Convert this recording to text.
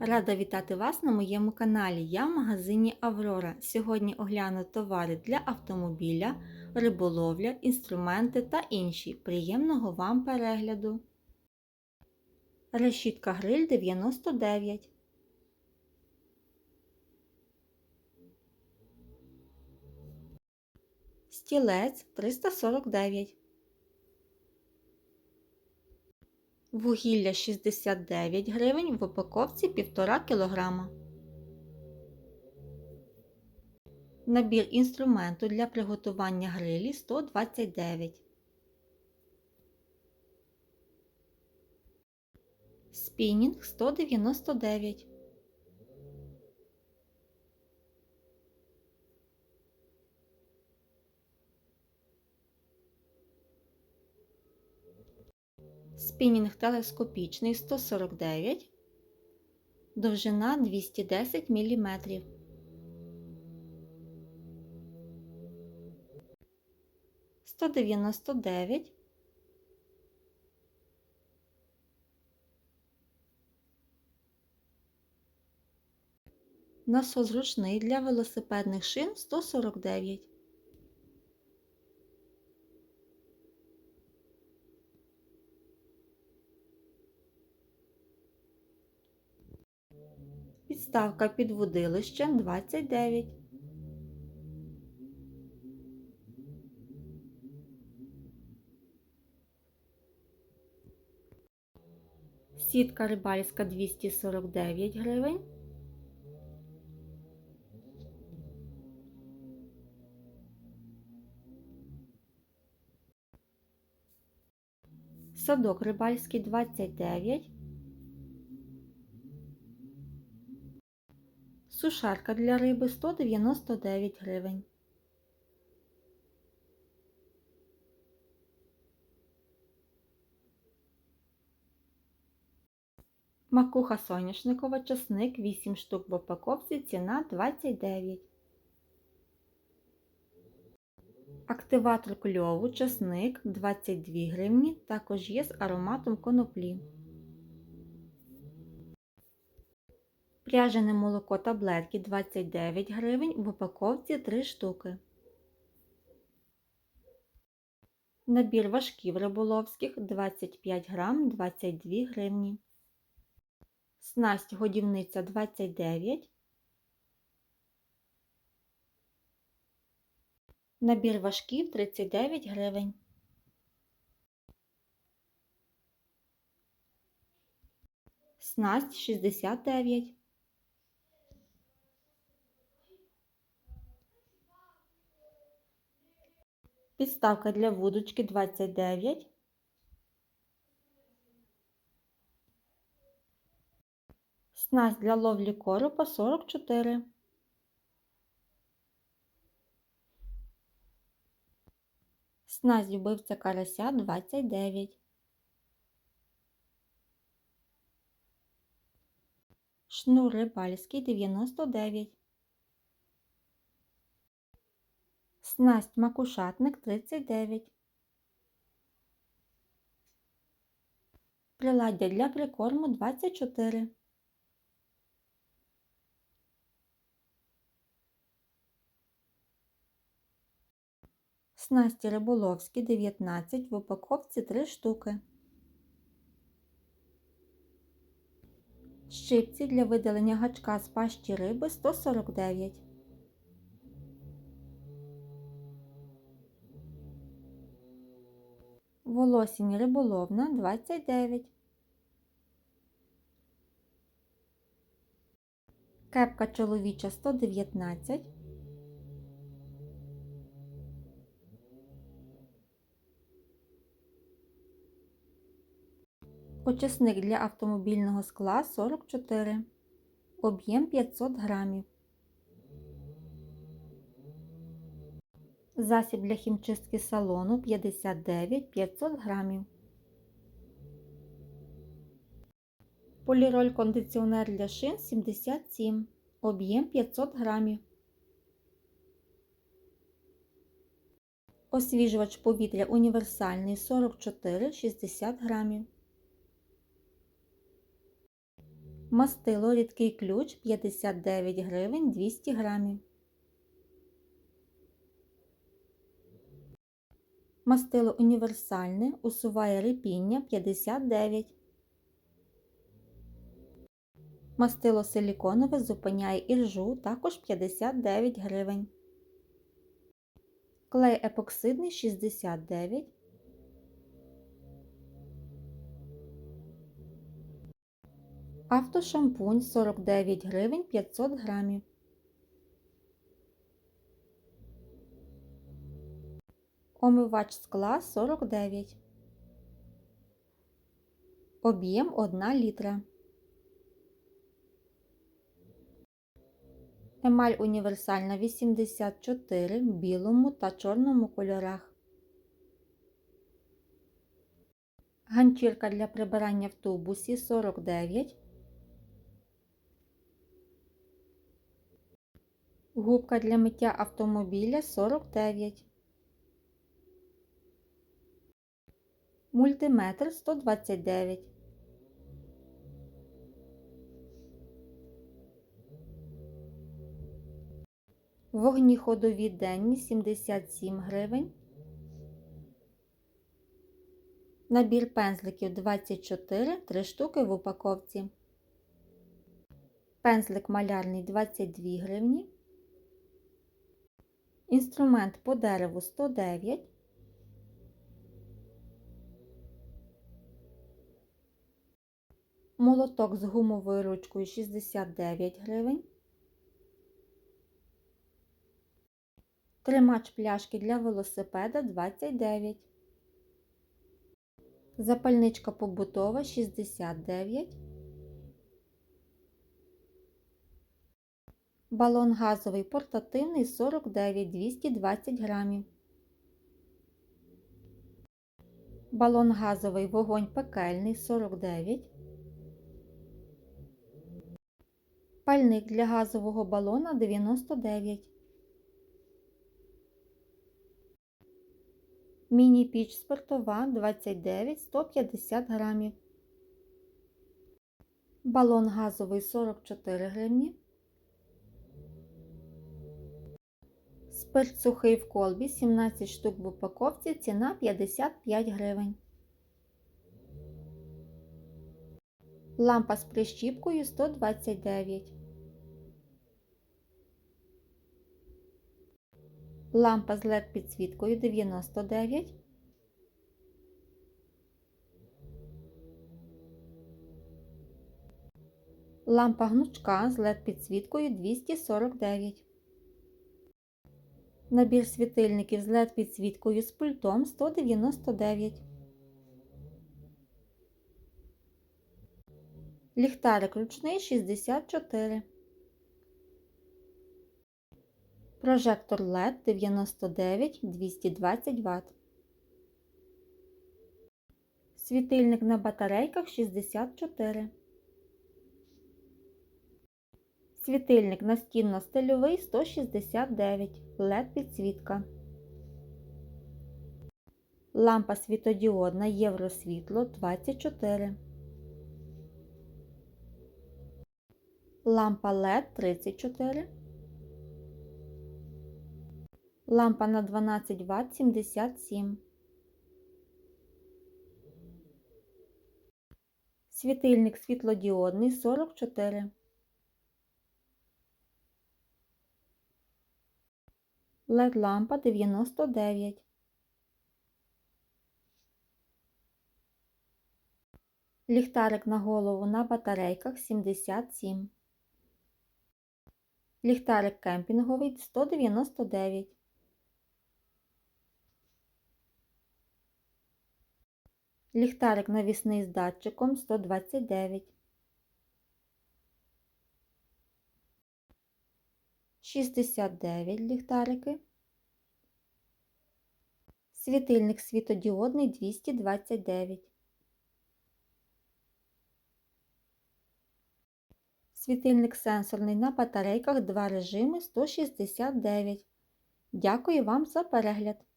Рада вітати вас на моєму каналі. Я в магазині Аврора. Сьогодні огляну товари для автомобіля, риболовля, інструменти та інші. Приємного вам перегляду. Решітка гриль 99. Стілець 349. Вугілля 69 гривень в упаковці 1,5 кг. Набір інструменту для приготування грилі 129. Спінінг 199. Спінінг телескопічний 149, довжина 210 мм. Сто дев'яносто дев'ять. Насос ручний для велосипедних шин 149. Підставка під водилищем 29. Сітка рибальська 249 гривень. Садок рибальський 29. Сушарка для риби 199 гривень. Макуха соняшникова часник 8 штук в упаковці, ціна 29. Активатор кльову часник 22 гривні, також є з ароматом коноплі. Пряжене молоко таблетки 29 гривень, в упаковці 3 штуки. Набір важків риболовських 25 грам 22 гривні. Снасть годівниця 29. Набір важків 39 гривень. Снасть 69. Підставка для вудочки 29. Снасть для ловлі коропа 44. Снасть вбивця карася 29. Шнур рибальський 99. Снасть макушатник 39. Приладдя для прикорму 24. Снасті риболовські 19 в упаковці 3 штуки. Щипці для видалення гачка з пащі риби 149. Волосінь риболовна 29. Кепка чоловіча 119. Очисник для автомобільного скла 44. Об'єм 500 грамів. Засіб для хімчистки салону 59 500 грамів. Поліроль кондиціонер для шин 77. Об'єм 500 грамів. Освіжувач повітря універсальний 44 60 грамів. Мастило рідкий ключ 59 гривень 200 грамів. Мастило універсальне усуває репіння 59. Мастило силіконове зупиняє іржу також 59 гривень. Клей епоксидний 69. Автошампунь 49 гривень 500 грамів. Омивач скла 49. Об'єм 1 літра. Емаль універсальна 84 в білому та чорному кольорах. Ганчірка для прибирання в тубусі 49. Губка для миття автомобіля 49. Мультиметр 129. Вогні ходові денні 77 гривень. Набір пензликів 24, 3 штуки в упаковці. Пензлик малярний 22 гривні. Інструмент по дереву 109. Молоток з гумовою ручкою 69 гривень. Тримач пляшки для велосипеда 29. Запальничка побутова 69. Балон газовий портативний 49 220 грамів. Балон газовий вогонь пекельний 49. Пальник для газового балона 99. Міні-піч спиртова 29 150 грамів. Балон газовий 44 гривні. Спирт сухий в колбі 17 штук в упаковці, ціна 55 гривень. Лампа з прищіпкою 129. Лампа з LED підсвіткою 99. Лампа гнучка з LED підсвіткою 249. Набір світильників з LED підсвіткою з пультом 199. Ліхтарик ручний 64. Прожектор LED 99 220 Вт. Світильник на батарейках 64. Світильник настінно-стильовий 169 LED підсвітка. Лампа світодіодна Євросвітло 24. Лампа LED 34. Лампа на 12 Вт 77. Світильник світлодіодний 44. LED лампа 99. Ліхтарик на голову на батарейках 77. Ліхтарик кемпінговий 199. Ліхтарик навісний з датчиком 129. 69 ліхтарики. Світильник світодіодний 229. Світильник сенсорний на батарейках 2 режими 169. Дякую вам за перегляд!